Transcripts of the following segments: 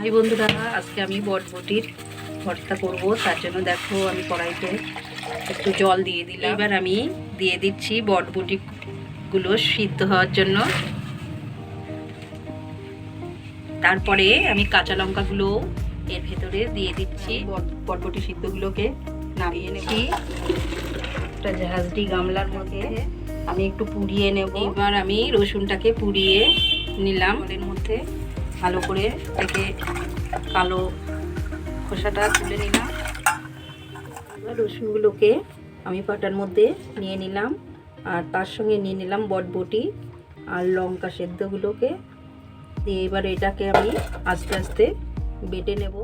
ভাই বন্ধুরা, আজকে আমি বটবটির ভর্তা করব। তার জন্য দেখো আমি কড়াইতে একটু জল দিয়ে দিলাম। এবার আমি দিয়ে দিচ্ছি বটবটিগুলো সিদ্ধ হওয়ার জন্য। তারপরে আমি কাঁচা লঙ্কাগুলো এর ভেতরে দিয়ে দিচ্ছি। বট- বটবটি সিদ্ধগুলোকে নামিয়ে নেছি একটা জাহাজটি গামলার মধ্যে। আমি একটু পুড়িয়ে নেব। এবার আমি রসুনটাকে পুড়িয়ে নিলাম। এর মধ্যে। ভালো করে থেকে কালো খোসাটা তুলে নিলাম। এবার রসুনগুলোকে আমি পাটার মধ্যে নিয়ে নিলাম আর তার সঙ্গে নিয়ে নিলাম বটবটি আর লঙ্কা সেদ্ধগুলোকে। দিয়ে এবার এটাকে আমি আস্তে আস্তে বেটে নেব।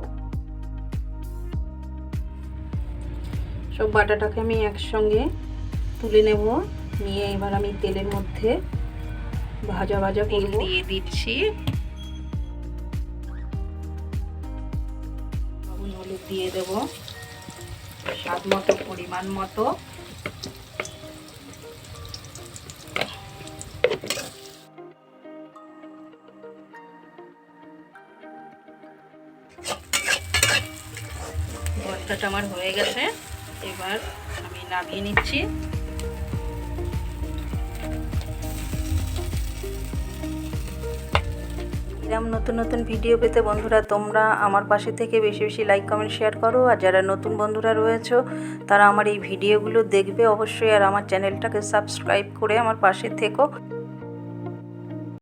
সব বাটাটাকে আমি একসঙ্গে তুলে নেব। নিয়ে এবার আমি তেলের মধ্যে ভাজা ভাজা তেল দিয়ে দিচ্ছি। হলুদ দিয়ে দেব। স্বাদ মতো, পরিমাণ মতো। ভর্তাটা আমার হয়ে গেছে। এবার আমি নামিয়ে নিচ্ছি। এরকম নতুন নতুন ভিডিও পেতে বন্ধুরা, তোমরা আমার পাশে থেকে বেশি বেশি লাইক কমেন্ট শেয়ার করো। আর যারা নতুন বন্ধুরা রয়েছে, তারা আমার এই ভিডিওগুলো দেখবে অবশ্যই। আর আমার চ্যানেলটাকে সাবস্ক্রাইব করে আমার পাশে থেকো।